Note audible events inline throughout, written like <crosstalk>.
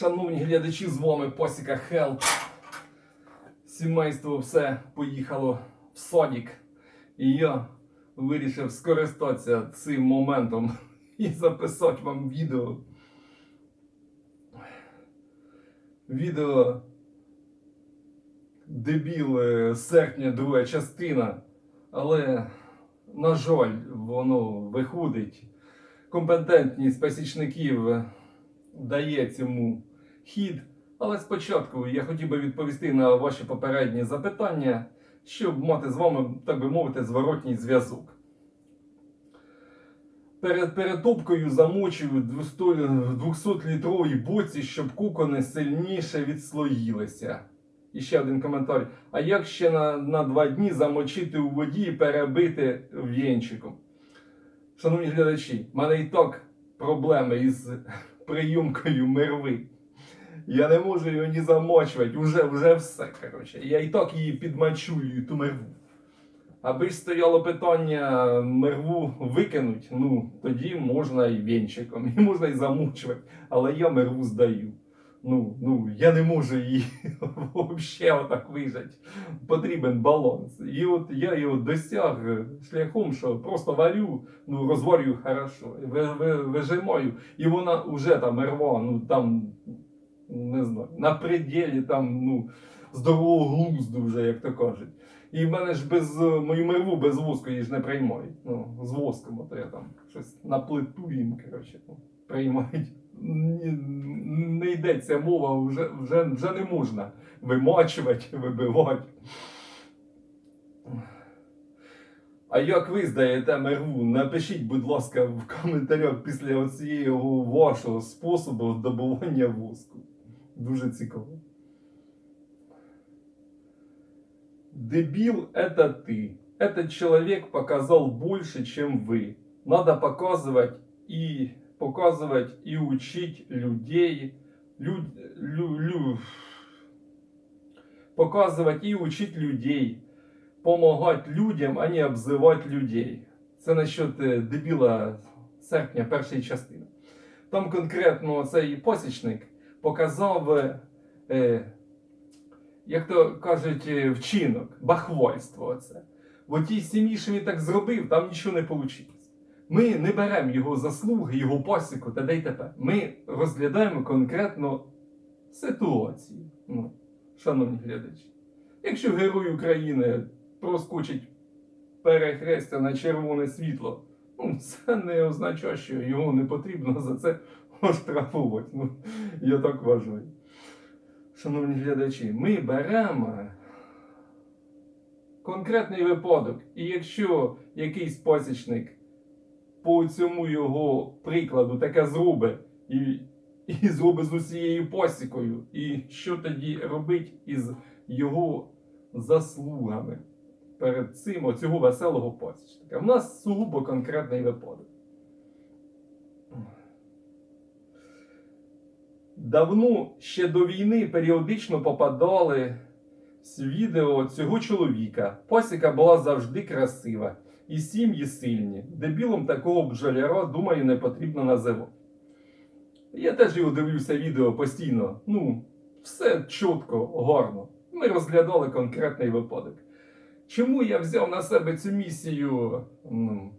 Шановні глядачі, з вами Посіка Хелп. Сімейство все поїхало в садик. І я вирішив скористатися цим моментом і записати вам відео. Відео Дебіл е, серпня, друга частина. Але, на жаль, воно виходить. Компетентність пасічників дає цьому хід. Але спочатку я хотів би відповісти на ваші попередні запитання, щоб мати з вами, так би мовити, зворотній зв'язок. Перед перетопкою замочив у 200-літровій боці, щоб кукони сильніше відслоїлися. І ще один коментар. А як ще на, на два дні замочити у воді і перебити в'єнчиком? Шановні глядачі, в мене і так проблеми із <laughs> прийомкою мерви. Я не можу її ні замочувати, уже, вже все. коротше. Я і так її підмачую, ту мерву. Аби ж стояло питання мерву викинуть, ну тоді можна і вінчиком, і можна і замучувати. Але я мерву здаю. Ну, ну, я не можу її <laughs> взагалі отак вижати. Потрібен баланс. І от я його досяг шляхом, що просто варю, ну розварю хорошо, ви, ви, вижимаю, і вона вже там мерва, ну там не знаю, на пределі там, ну, здорового глузду вже, як то кажуть. І в мене ж без е, мою мерву без воску її ж не приймають. Ну, з воском, то я там щось на плиту їм, коротше, ну, приймають. Не йдеться мова, вже, вже, вже не можна вимачувати, вибивати. А як ви здаєте мерву? Напишіть, будь ласка, в коментарях після цього вашого способу добування воску. Дуже цікаво. Дебил это ты. Этот человек показал больше, чем вы. Надо показывать и показывать и учить людей. Люд, лю, лю, показывать и учить людей. Помагати людям, а не обзивати людей. Це насчет е, дебіла серпня першої частини. Там конкретно цей посічник показав, е, е, як то кажуть, е, вчинок, бахвальство. Оце. В тій сім'ї, що він так зробив, там нічого не вийшло. Ми не беремо його заслуги, його посіку та де й тепер. Ми розглядаємо конкретно ситуацію. Ну, шановні глядачі. Якщо герой України проскочить перехрестя на червоне світло, ну, це не означає, що його не потрібно за це оштрафувати. Ну, я так вважаю. Шановні глядачі, ми беремо конкретний випадок. І якщо якийсь пасічник по цьому його прикладу таке зробить і, і зробить з усією посікою, і що тоді робить із його заслугами перед цим оцього веселого пасічника? В нас сугубо конкретний випадок. Давно ще до війни періодично попадали з відео цього чоловіка. Посіка була завжди красива, і сім'ї сильні. Дебілом такого бджоляра, думаю, не потрібно називати. Я теж його дивлюся відео постійно. Ну, все чітко, гарно. Ми розглядали конкретний випадок. Чому я взяв на себе цю місію? Ну,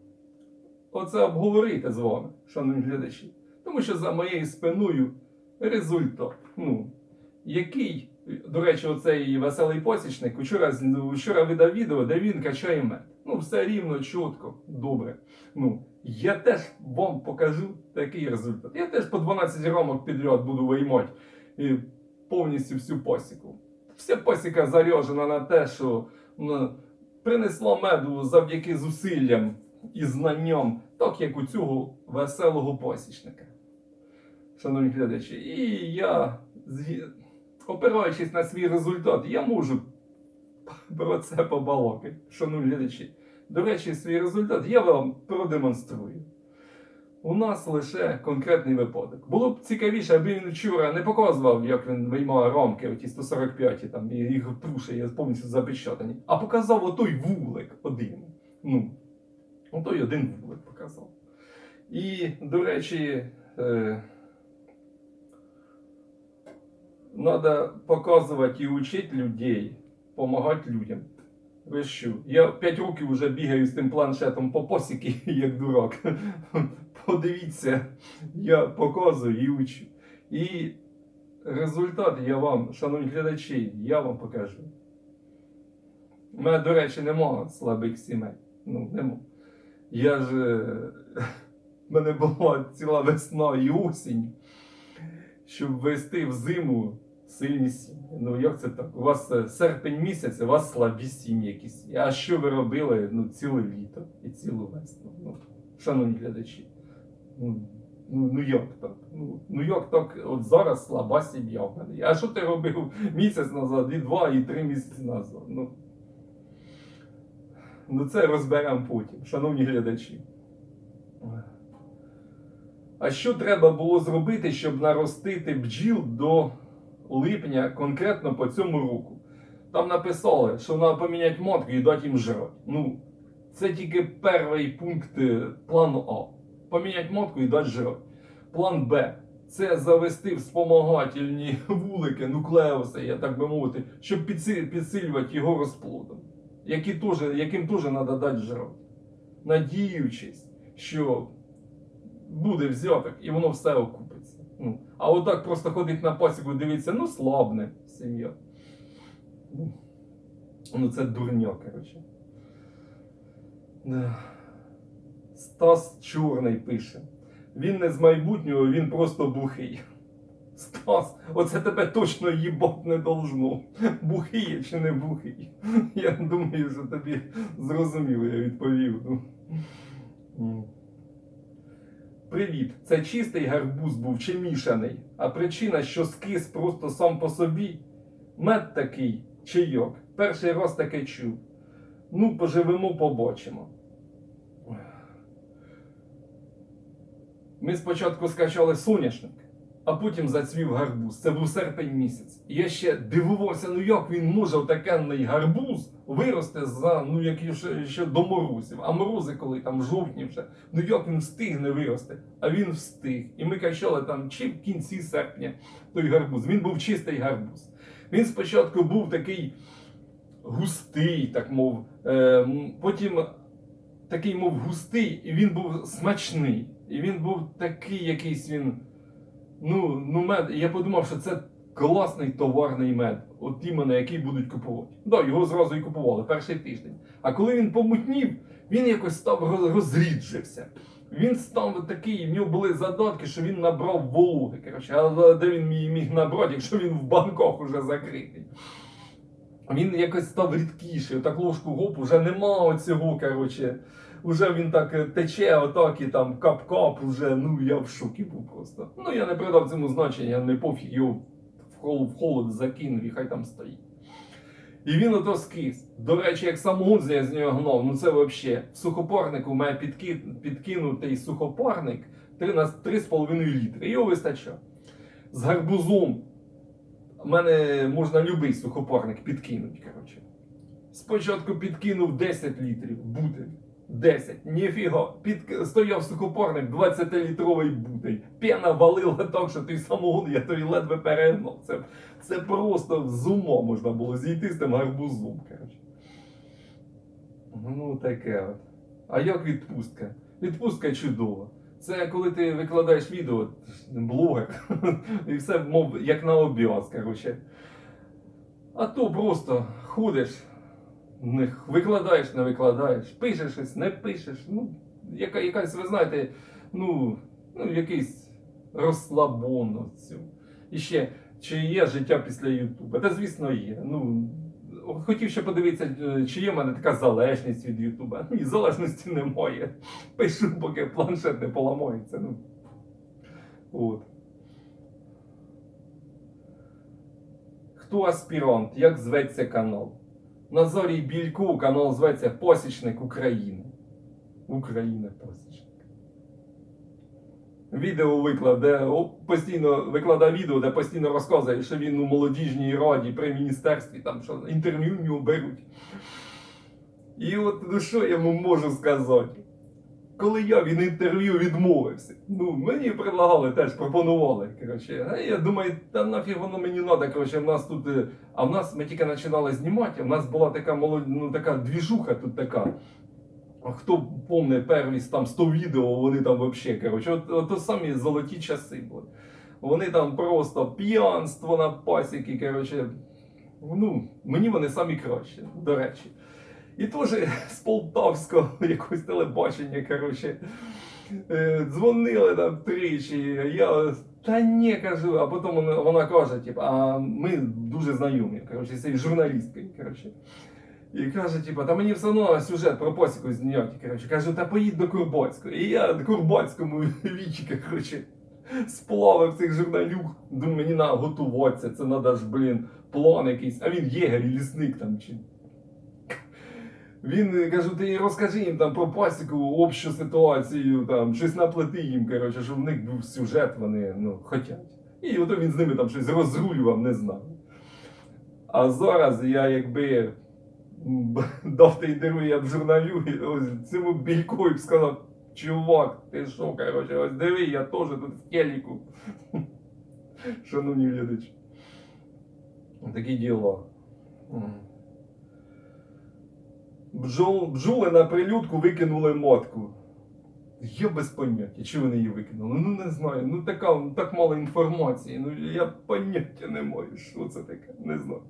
оце обговорити з вами, шановні глядачі. Тому що за моєю спиною результат. Ну, який, до речі, оцей веселий посічник вчора, вчора видав відео, де він качає мед. Ну, все рівно, чітко, добре. Ну, я теж вам покажу такий результат. Я теж по 12 рамок підряд буду виймати і повністю всю посіку. Вся посіка заряжена на те, що ну, принесла меду завдяки зусиллям і знанням, так як у цього веселого посічника шановні глядачі. І я, опираючись на свій результат, я можу про це побалакати, шановні глядачі. До речі, свій результат я вам продемонструю. У нас лише конкретний випадок. Було б цікавіше, аби він вчора не показував, як він виймає рамки, оті 145 там, і їх трушить, я повністю запечатані, а показав отой вулик один. Ну, отой один вулик показав. І, до речі, е, Надо показувати і учити людей, допомагати людям. Ви що? Я 5 років вже бігаю з тим планшетом по посіки, <laughs> як дурак. <laughs> Подивіться, я показую і учу. І результат я вам, шановні глядачі, я вам покажу. У мене, до речі, нема слабих сімей. Ну, нема. Я ж. <laughs> в мене була ціла весна і осінь, щоб вести в зиму сильні сім'ї. Ну як це так? У вас е, серпень місяць, у вас слабі сім'ї якісь. А що ви робили ну, ціле літо і цілу весну? Ну, шановні глядачі. Ну, ну, ну як так? Ну, ну як так, от зараз слаба сім'я в мене. А що ти робив місяць назад, і два, і три місяці назад? Ну, ну це розберемо потім, шановні глядачі. А що треба було зробити, щоб наростити бджіл до липня конкретно по цьому року? Там написали, що треба поміняти мотки і дати їм жрати. Ну, це тільки перший пункт е, плану А. Поміняти мотку і дати жрати. План Б. Це завести вспомагательні <laughs> вулики, нуклеуси, я так би мовити, щоб підсилювати його розплодом, які теж, яким теж треба дати жрати. Надіючись, що буде взяток і воно все окупиться. Ну, а отак просто ходить на пасіку, дивиться, ну слабне сім'я. Ну, це дурня, коротше. Стас Чорний пише. Він не з майбутнього, він просто бухий. Стас, оце тебе точно їбать не должно. Бухий чи не бухий. Я думаю, що тобі зрозуміло, я відповів. Привіт, це чистий гарбуз був чи мішаний, а причина, що скис просто сам по собі. Мед такий, чайок. Перший раз таке чув. Ну, поживемо, побачимо. Ми спочатку скачали соняшник, а потім зацвів гарбуз. Це був серпень місяць. І я ще дивувався, ну як він може отакенний гарбуз вирости за ну як ще, ще до морозів. А морози, коли там жовтні вже, ну як він встигне вирости? А він встиг. І ми качали там чи в кінці серпня той гарбуз. Він був чистий гарбуз. Він спочатку був такий густий, так мов, е, потім такий, мов густий, і він був смачний. І він був такий якийсь він. Ну, ну мед. Я подумав, що це класний товарний мед, от іменно який будуть купувати. Да, його зразу і купували перший тиждень. А коли він помутнів, він якось став розріджився. Він став такий, в нього були задатки, що він набрав вологи. Коротше, а де він міг, набрати, якщо він в банках уже закритий. Він якось став рідкіший, отак ложку гоп, уже нема оцього, коротше. Уже він так е, тече, отак і там кап-кап, уже, ну я в шокі був просто. Ну я не придав цьому значення, не пофіг, його в холод, закинув і хай там стоїть. І він ото скис. До речі, як самогон я з нього гнав, ну це взагалі. В сухопарнику має підки, підкинутий сухопарник 3,5 літри. Його вистачає. З гарбузом мене можна любий сухопарник підкинути. коротше. Спочатку підкинув 10 літрів бутиль. 10. Ніфіга. Під... Стояв сухопарник 20-літровий бутиль. Пена валила так, що той самогон, я той ледве перегнав. Це, це просто з ума можна було зійти з тим гарбузом. Коротше. Ну, таке от. А як відпустка? Відпустка чудова. Це коли ти викладаєш відео, блогер, <laughs> і все, мов, як на обіаз, коротше. А то просто ходиш, викладаєш, не викладаєш, пишеш щось, не пишеш. Ну, яка, якась, ви знаєте, ну, ну якийсь розслабон. І ще, чи є життя після Ютуба? Та звісно є. Ну, хотів ще подивитися, е, чи є в мене така залежність від Ютуба. Ні, залежності немає. <laughs> Пишу, поки планшет не поламається. Ну. От. Хто аспірант? Як зветься канал? Назарій Білько, канал зветься Посічник України. Україна посічник. Відео виклав, де постійно викладає відео, де постійно розказує, що він у молодіжній раді при міністерстві, там що інтерв'ю нього беруть. І от ну що я йому можу сказати? коли я від інтерв'ю відмовився. Ну, мені предлагали теж, пропонували. Коротше. А я думаю, та нафіг воно мені треба. Коротше, в нас тут. е, А в нас ми тільки починали знімати, а в нас була така молод... ну, така двіжуха тут така. Хто помне перві там 100 відео, вони там взагалі, коротше, от, от то самі золоті часи були. Вони там просто п'янство на пасіки, коротше. Ну, мені вони самі кращі, до речі. І теж з полтавського <laughs> якогось телебачення, коротше, е, дзвонили там тричі. Я та ні, кажу, а потім вона, каже, типу, а ми дуже знайомі, коротше, з цією журналісткою. І каже, типу, та мені все одно сюжет про посіку зняти. Коротше, кажу, та поїдь до Курбацького. І я до Курбацькому <laughs> вічі, коротше, сплавив цих журналюк. Думаю, мені треба готуватися, це треба ж, блін, план якийсь. А він єгер лісник там чи. Він кажу, ти розкажи їм там про пасіку, общу ситуацію, там, щось наплети їм, коротше, щоб в них був сюжет, вони ну, хотять. І ото він з ними там щось розрулював, не знаю. А зараз я якби дав те інтерв'ю, я б журналю, і цьому бійкові б сказав, чувак, ти що, коротше, ось диви, я теж тут в телеку. <laughs> Шановні глядачі. Такі діла. Бджол, бджоли на прилюдку викинули матку. Я без поняття, чи вони її викинули? Ну не знаю. Ну така, ну, так мало інформації. Ну я поняття не маю, що це таке, не знаю.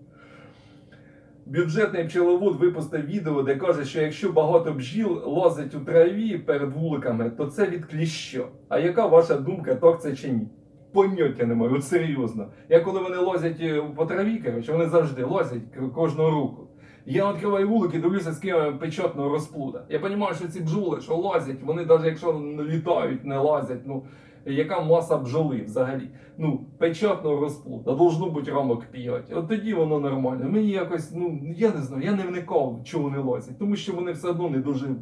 Бюджетний пчеловод випустив відео, де каже, що якщо багато бджіл лазить у траві перед вуликами, то це від кліща. А яка ваша думка, так це чи ні? Поняття не маю, от серйозно. Я коли вони лазять е, по траві, коротше, вони завжди лазять к- кожного року. Я відкриваю вулики, дивлюся, з ким печатного розплуда. Я розумію, що ці бджоли, що лазять, вони навіть якщо літають, не лазять, ну яка маса бджоли взагалі? Ну, печатного розплуда, должно бути рамок 5. От тоді воно нормально. Мені якось, ну я не знаю, я не вникав, чого вони лазять, тому що вони все одно не доживуть.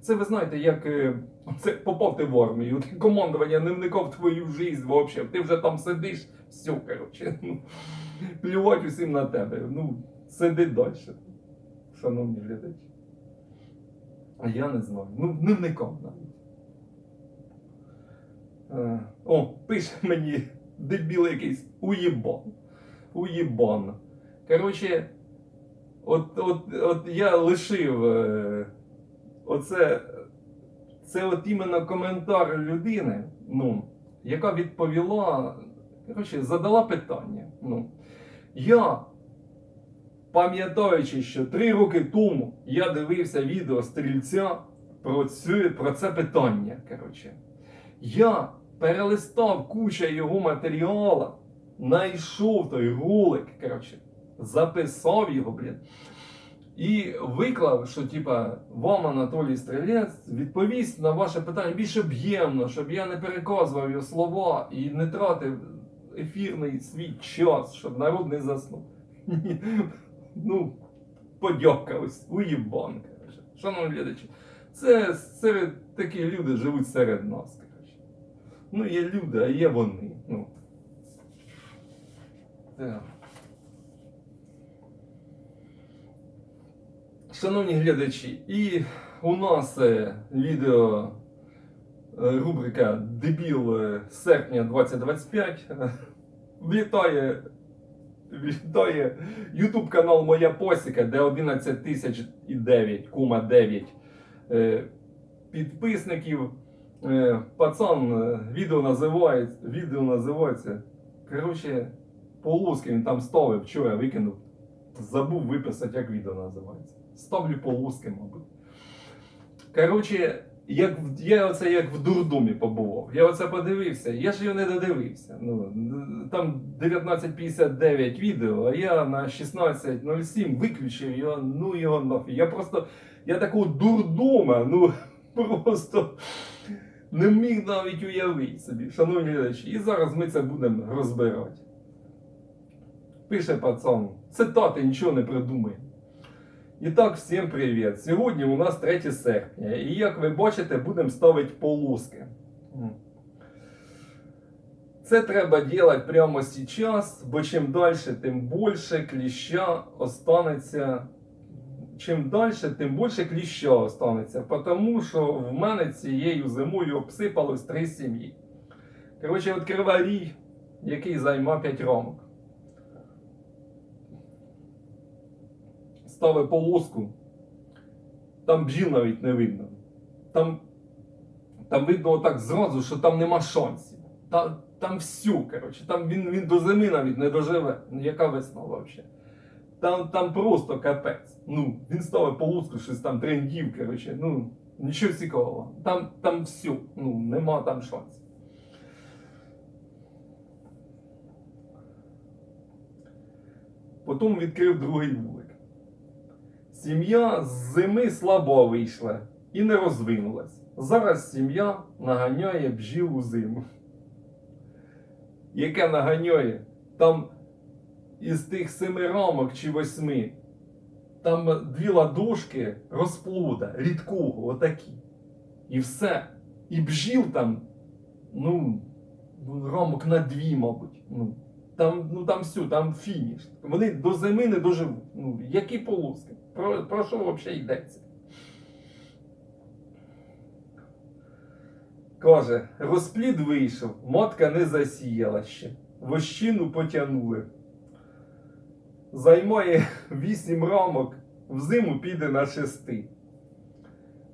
Це ви знаєте, як е, це попав ти в армію, <laughs> командування не вникав твою життя взагалі. Ти вже там сидиш, все, коротше. <laughs> Ну, плювати усім на тебе. Ну, сиди далі, шановні глядачі. А я не знаю. Ну, не вникав навіть. Е, О, пише мені дебіл якийсь уєбан. Уєбан. Коротше, от, от, от я лишив е, оце. Це от іменно коментар людини, ну, яка відповіла, коротше, задала питання. Ну, я, пам'ятаючи, що три роки тому я дивився відео стрільця про, цю, про це питання. Коротше. Я перелистав куча його матеріалу, знайшов той ролик, коротше, записав його, блін. І виклав, що типа вам Анатолій Стрілець відповість на ваше питання більш об'ємно, щоб я не переказував його слова і не тратив ефірний свій час, щоб народ не заснув. <laughs> Ну, подяка ось, уїбан, коротше. Шановні глядачі, це серед такі люди живуть серед нас. Ну, є люди, а є вони. Ну. Так. Шановні глядачі, і у нас е, відео е, рубрика Дебіл е, серпня 2025. Е, <laughs> Вітає, вітає YouTube канал Моя Посіка, де 11 тисяч і 9, кума 9 е, підписників. Е, Пацан, е, відео називається, відео називається. Коротше, полоски він там ставив, я викинув. Забув виписати, як відео називається. Ставлю полоски, мабуть. Коротше, як, я оце як в дурдомі побував. Я оце подивився, я ж його не додивився. Ну, там 19.59 відео, а я на 16.07 виключив його, ну його нафіг. Я просто, я такого дурдома, ну <laughs> просто не міг навіть уявити собі, шановні глядачі. І зараз ми це будемо розбирати. Пише пацан, цитати нічого не придумає. І так, всім привіт! Сьогодні у нас 3 серпня, і як ви бачите, будемо ставити полоски. Це треба робити прямо зараз, бо чим далі, тим більше кліща останеться чим далі, тим більше кліща останеться. Тому що в мене цією зимою обсипалось три сім'ї. Коротше, відкривай рій, який займав 5 рамок. Стави полоску. Там бджіл навіть не видно. Там, там видно отак зразу, що там нема шансів. Там, там всю, коротше, там він, він до зими навіть не доживе. Яка весна взагалі? Там, там просто капець. Ну, він ставив полоску, щось там трендів, коротше, ну, нічого цікавого. Там, там всю, ну, нема там шансів. Потім відкрив другий вулик. Сім'я з зими слабо вийшла і не розвинулась. Зараз сім'я наганяє бджіл у зиму. Яке наганяє? Там із тих семи рамок чи восьми, там дві ладошки розплода, рідкого, отакі. І все. І бджіл там, ну, рамок на дві, мабуть. Ну, там, ну, там все, там фініш. Вони до зими не доживуть. Ну, які полоски? Про, про що взагалі йдеться? Каже, розплід вийшов, матка не засіяла ще. Вощину потягнули. Займає <laughs> вісім рамок, взиму піде на шести.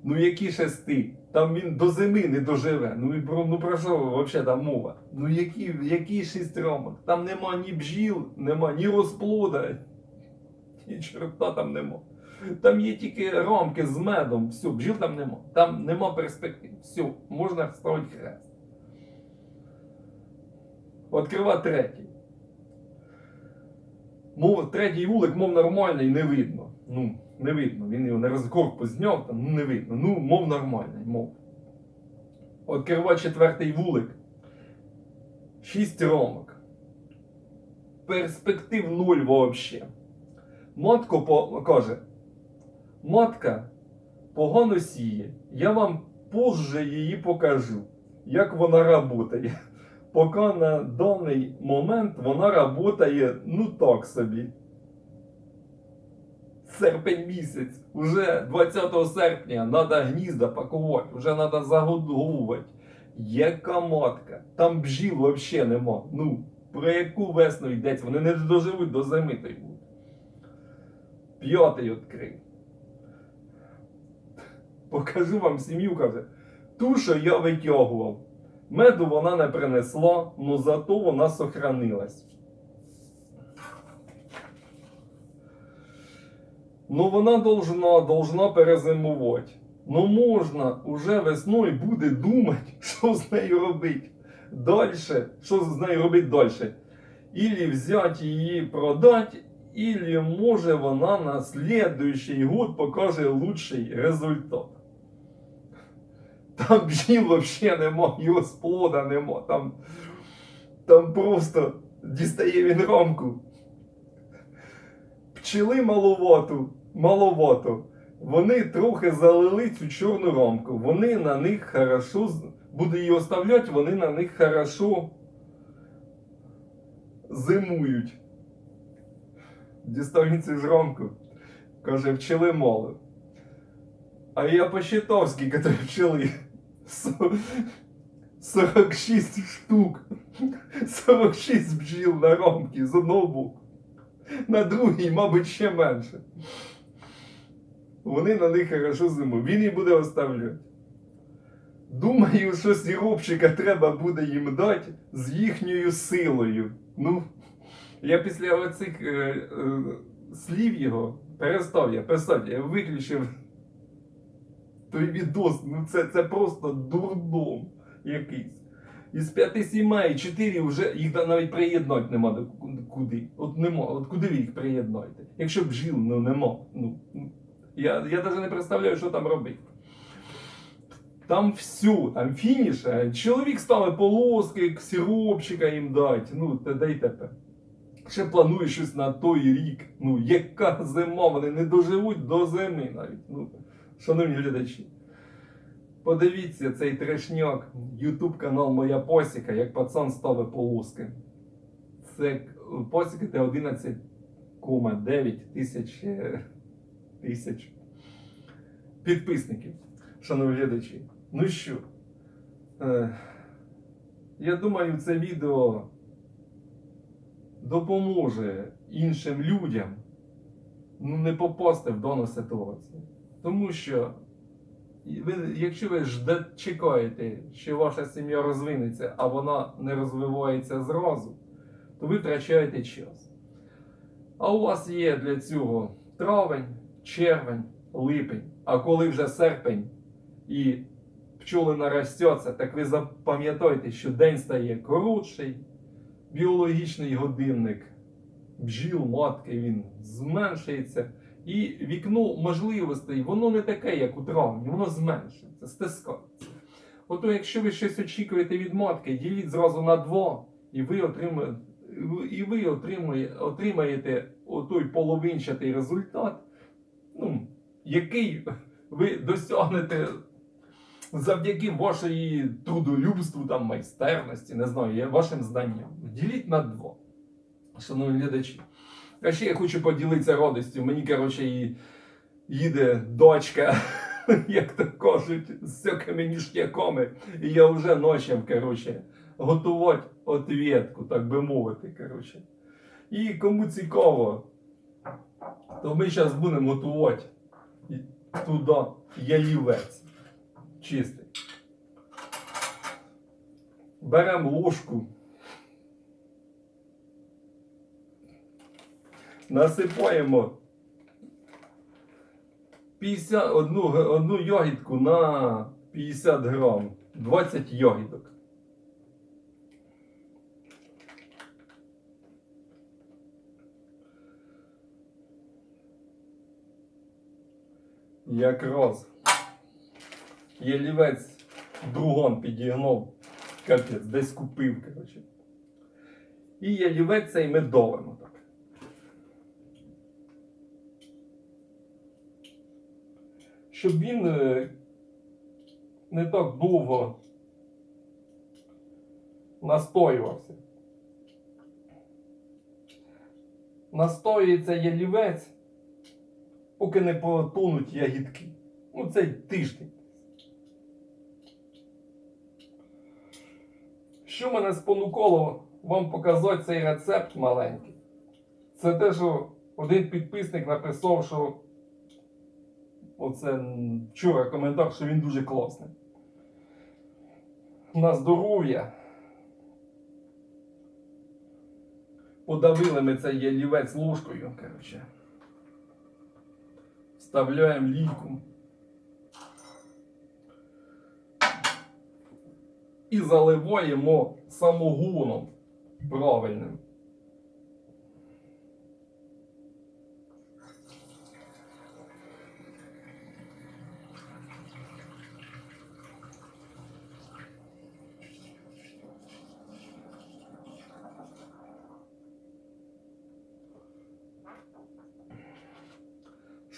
Ну які шести? Там він до зими не доживе. Ну і про ну про що взагалі там мова? Ну які, які шість рамок? Там нема ні бджіл, нема ні розплода, <laughs> ні чорта там нема. Там є тільки рамки з медом, все, бджіл там нема. Там нема перспектив. Все, можна ставити хрест. Відкрива третій. Мов, третій вулик, мов нормальний, не видно. Ну, не видно. Він його не роз корпус зняв, там, ну не видно. Ну, мов нормальний, мов. Відкрива четвертий вулик. Шість рамок. Перспектив нуль вообще. Матко по... каже, матка погано сіє. Я вам позже її покажу, як вона працює. Поки на даний момент вона працює ну так собі. Серпень місяць, уже 20 серпня треба гнізда пакувати, вже треба загодовувати. Яка матка? Там бджіл взагалі нема. Ну, про яку весну йдеться? Вони не доживуть до зими той будуть. П'ятий відкрив. Покажу вам сім'ю, каже. Ту, що я витягував. Меду вона не принесла, але зато вона сохранилась. Ну вона должна, должна перезимувати. Ну можна уже весною буде думати, <laughs> що з нею робити. Дальше, що з нею робити далі. Ілі взяти її продати, ілі може вона на слідуючий год покаже лучший результат. Там бджіл взагалі нема, його сплода нема. Там, там просто дістає він рамку. Пчели маловато, маловато. Вони трохи залили цю чорну рамку. Вони на них хорошо, буде її оставляти, вони на них хорошо зимують. Дістав він цю ж рамку. Каже, пчели мало. А я скільки там пчели. 46 штук. 46 бджіл на рамки з одного боку. На другій, мабуть, ще менше. Вони на них хорошо зимують. Він її буде оставляти. Думаю, що сіропчика треба буде їм дати з їхньою силою. Ну, я після оцих е, е, слів його перестав я писати, я виключив той відос. Ну це, це просто дурдом якийсь. Із п'яти сімей чотири вже їх навіть приєднати нема до куди. От нема. От куди ви їх приєднаєте? Якщо бджіл ну, нема. Ну, ну, я, я навіть не представляю, що там робити. Там все, там фініш. Чоловік ставить полоски, сиропчика їм дати. Ну, та дай тепер. Ще планує щось на той рік. Ну, яка зима, вони не доживуть до зими навіть. Ну, шановні глядачі. Подивіться цей трешняк, Ютуб канал Моя Посіка, як пацан ставить полоски. Це посіки це 11,9 тисяч е, тисяч підписників, шановні глядачі. Ну що, е, я думаю, це відео допоможе іншим людям ну, не попасти в дану ситуацію. Тому що ви, якщо ви жде, чекаєте, що ваша сім'я розвинеться, а вона не розвивається зразу, то ви втрачаєте час. А у вас є для цього травень, червень, липень. А коли вже серпень і пчоли наростяться, так ви запам'ятайте, що день стає коротший, біологічний годинник бджіл, матки, він зменшується. І вікно можливостей, воно не таке, як у травні, воно зменшується, стискається. Ото, якщо ви щось очікуєте від матки, діліть зразу на два, і ви отримаєте, і ви отримує, отримаєте той половинчатий результат, ну, який ви досягнете завдяки вашої трудолюбству, там, майстерності, не знаю, вашим знанням. Діліть на два, шановні глядачі. А ще я хочу поділитися радістю. Мені, коротше, і їде дочка, <laughs> як то кажуть, з всякими ніштяками. І я вже ночем, коротше, готувати ответку, так би мовити, коротше. І кому цікаво, то ми зараз будемо готувати туди ялівець чистий. Беремо ложку. Насипаємо 50, одну, одну ягідку на 50 грам. 20 ягідок. Якраз ялівець другон підігнув. Капець, десь купив, коротше. І ялівець цей ми долимо так. Щоб він е, не так довго настоювався. Настоюється ялівець, поки не потонуть ягідки. Ну, це тиждень. Що мене спонукало вам показати цей рецепт маленький? Це те, що один підписник написав, що оце вчора коментар, що він дуже класний. На здоров'я. Подавили ми цей ялівець ложкою, коротше. Вставляємо лійку. І заливаємо самогоном правильним.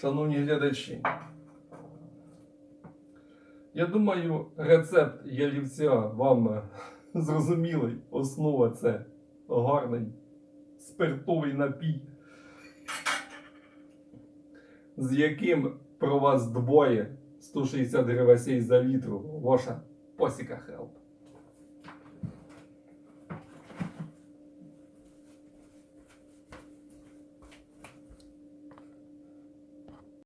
Шановні глядачі, я думаю, рецепт ялівця вам <laughs> зрозумілий. Основа це гарний спиртовий напій, з яким про вас дбоє 160 гривень за літру ваша посіка хелп.